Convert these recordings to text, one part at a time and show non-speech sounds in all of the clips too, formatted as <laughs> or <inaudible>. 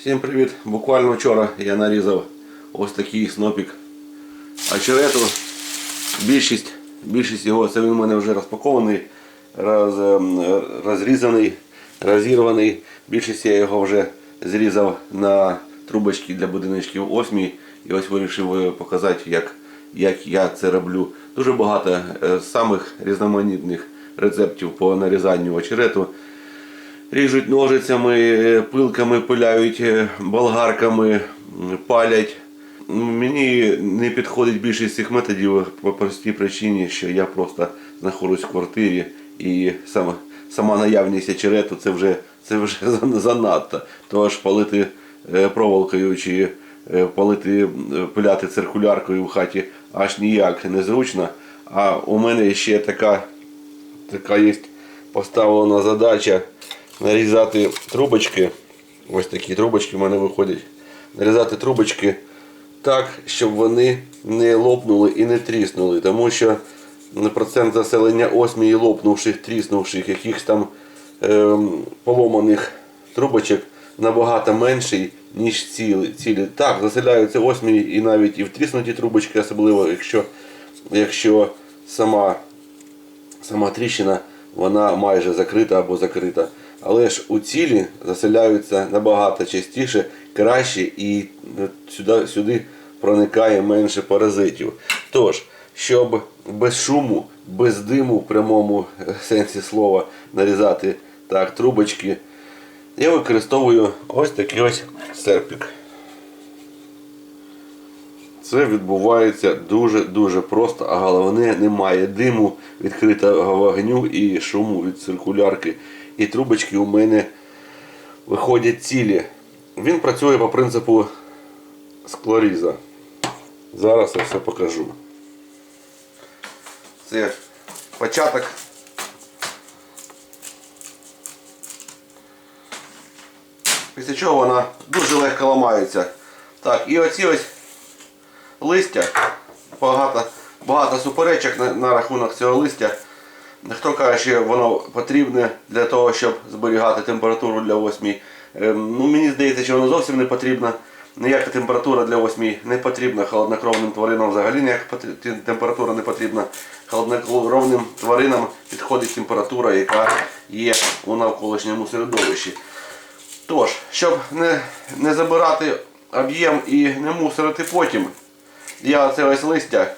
Всім привіт! Буквально вчора я нарізав ось такий снопік очерету. Більшість, більшість його це він у мене вже розпакований, роз, ем, розрізаний, розірваний. Більшість я його вже зрізав на трубочки для будиночків 8 і ось вирішив е, показати, як, як я це роблю. Дуже багато е, самих різноманітних рецептів по нарізанню очерету. Ріжуть ножицями, е, пилками пиляють, е, болгарками, палять. Мені не підходить більшість цих методів по простій причині, що я просто знаходжусь в квартирі і сама, сама наявність очерету це вже, це вже <laughs> занадто. Тож палити е, проволокою чи палити, пиляти циркуляркою в хаті аж ніяк незручно. А у мене ще така така є поставлена задача нарізати трубочки. Ось такі трубочки в мене виходять. Нарізати трубочки так, щоб вони не лопнули і не тріснули. Тому що процент заселення осмії лопнувших, тріснувших, якихось там ем, поломаних трубочок набагато менший, ніж цілі. цілі. Так, заселяються осмії і навіть і в тріснуті трубочки, особливо якщо, якщо сама сама тріщина вона майже закрита або закрита. Але ж у цілі заселяються набагато частіше, краще і е, сюди, сюди проникає менше паразитів. Тож, щоб без шуму, без диму в прямому е, сенсі слова нарізати так трубочки, я використовую ось такий ось серпік. Це відбувається дуже-дуже просто, а головне немає диму, відкритого вогню і шуму від циркулярки. І трубочки у мене виходять цілі. Він працює по принципу склоріза. Зараз я все покажу. Це початок. Після чого вона дуже легко ламається. Так, і оці ось листя. Багато, багато суперечок на, на рахунок цього листя. Хто каже, що воно потрібне для того, щоб зберігати температуру для осмій. Ем, ну, мені здається, що воно зовсім не потрібно. Ніяка температура для осмій не потрібна. Холоднокровним тваринам взагалі ніяка температура не потрібна. Холоднокровним тваринам підходить температура, яка є у навколишньому середовищі. Тож, щоб не, не забирати об'єм і не мусорити потім, я оце ось листя,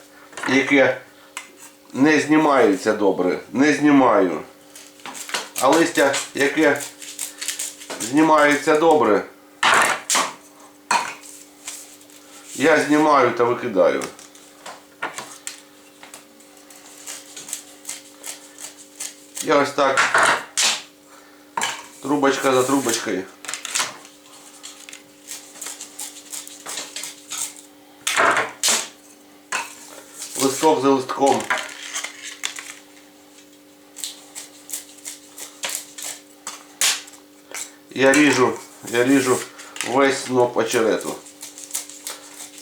яке не знімається добре, не знімаю. А листя, яке знімається добре, я знімаю та викидаю. Я ось так трубочка за трубочкою. Листок за листком. Я ріжу, я ріжу весь сноп очерету.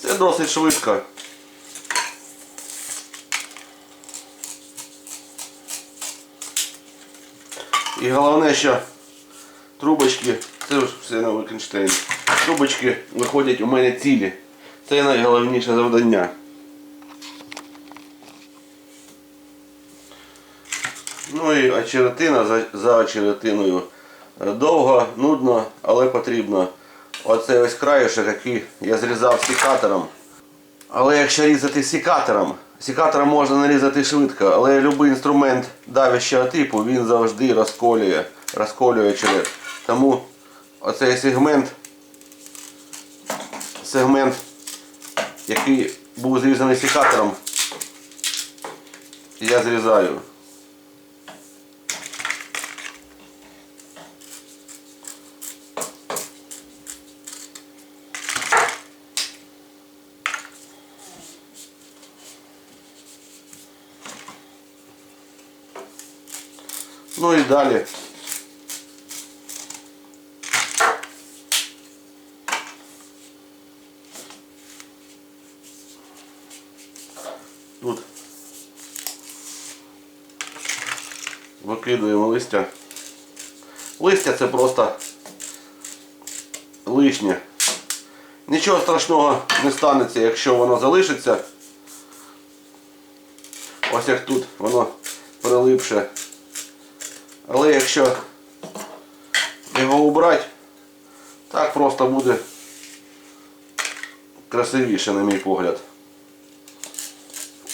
Це досить швидко. І головне, що трубочки, це ж все на Викенштейн. Трубочки виходять у мене цілі. Це найголовніше завдання. Ну і очеретина за, за очеретиною. Довго, нудно, але потрібно. Оцей ось краєшок, який я зрізав сікатором. Але якщо різати сікатором, сікатором можна нарізати швидко, але будь-який інструмент давящого типу він завжди розколює, розколює очерет. Тому оцей сегмент, сегмент, який був зрізаний сікатором, я зрізаю. Ну і далі. Тут викидуємо листя. Листя це просто лишнє. Нічого страшного не станеться, якщо воно залишиться. Ось як тут воно прилипше. Але якщо його убрати, так просто буде красивіше, на мій погляд.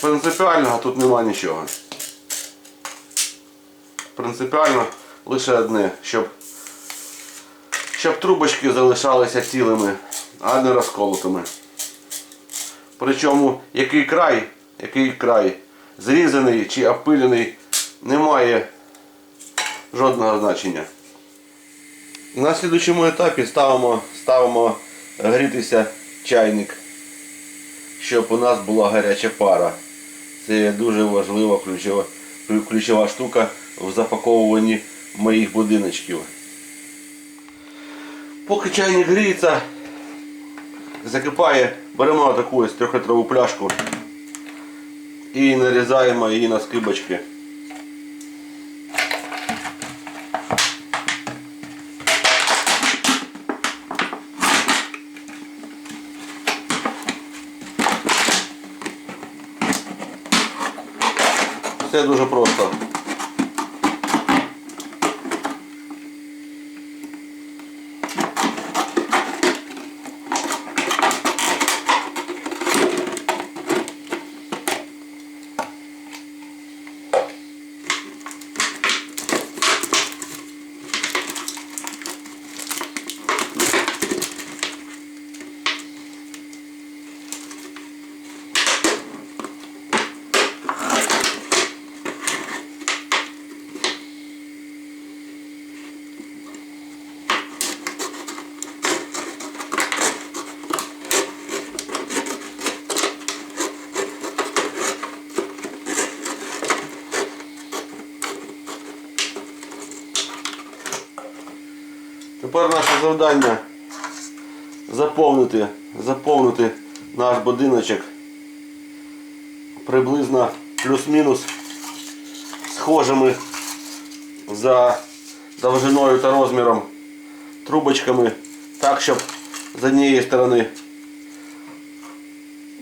Принципіального тут нема нічого. Принципіально лише одне, щоб, щоб трубочки залишалися цілими, а не розколотими. Причому який край, який край зрізаний чи опилений, не має жодного значення. На слідучому етапі ставимо, ставимо грітися чайник, щоб у нас була гаряча пара. Це дуже важлива ключова, ключова штука в запаковуванні моїх будиночків. Поки чайник гріється, закипає, беремо таку ось трьохлітрову пляшку і нарізаємо її на скибочки. Все дуже просто. Тепер наше завдання заповнити, заповнити наш будиночок приблизно плюс-мінус схожими за довжиною та розміром трубочками, так, щоб з однієї сторони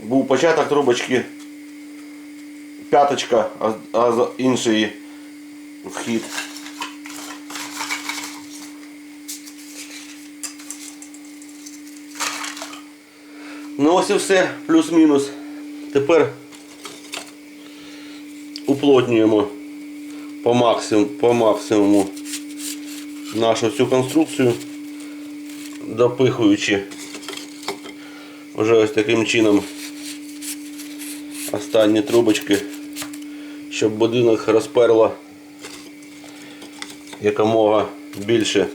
був початок трубочки, п'яточка, а, з іншої вхід. Ну ось і все, плюс-мінус. Тепер уплотнюємо по максимуму, по максимуму нашу цю конструкцію, допихуючи вже ось таким чином останні трубочки, щоб будинок розперло якомога більше.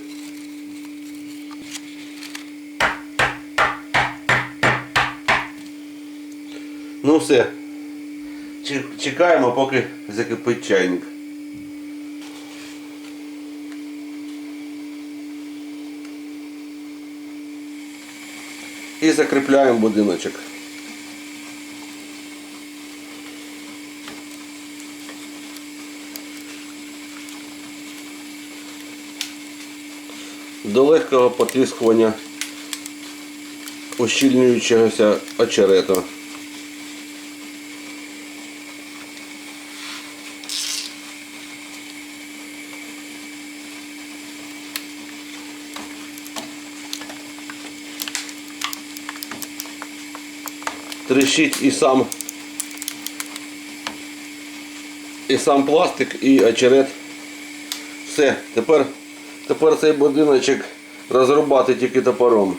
Ну все. Чекаємо, поки закипить чайник. І закріпляємо будиночок. До легкого потріскування ущільнюючогося очерету. Трещить і сам і сам пластик, і очерет. Все, тепер, тепер цей будиночок розрубати тільки топором.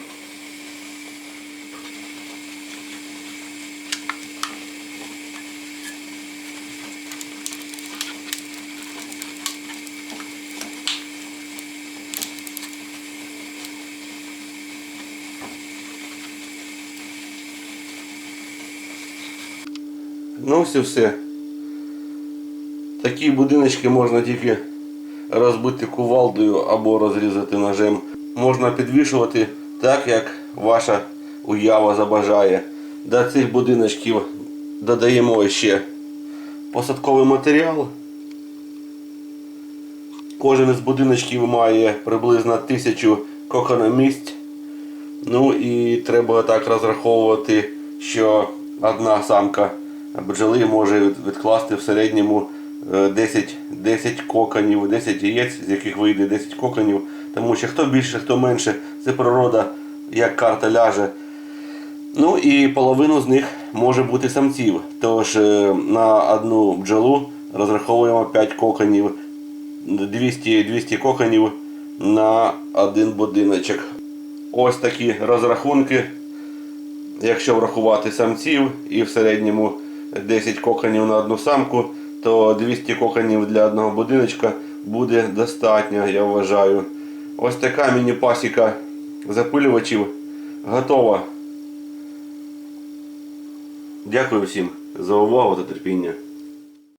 Ну і все. Такі будиночки можна тільки розбити кувалдою або розрізати ножем. Можна підвішувати так, як ваша уява забажає. До цих будиночків додаємо ще посадковий матеріал. Кожен із будиночків має приблизно тисячу кокономісць. Ну і треба так розраховувати, що одна самка бджоли може відкласти в середньому е, 10, 10 коконів, 10 яєць, з яких вийде 10 коконів. Тому що хто більше, хто менше, це природа, як карта ляже. Ну і половину з них може бути самців. Тож е, на одну бджолу розраховуємо 5 коконів, 200, 200 коконів на один будиночок. Ось такі розрахунки. Якщо врахувати самців і в середньому 10 коконів на одну самку, то 200 коконів для одного будиночка буде достатньо, я вважаю. Ось така міні-пасіка запилювачів готова. Дякую всім за увагу та терпіння.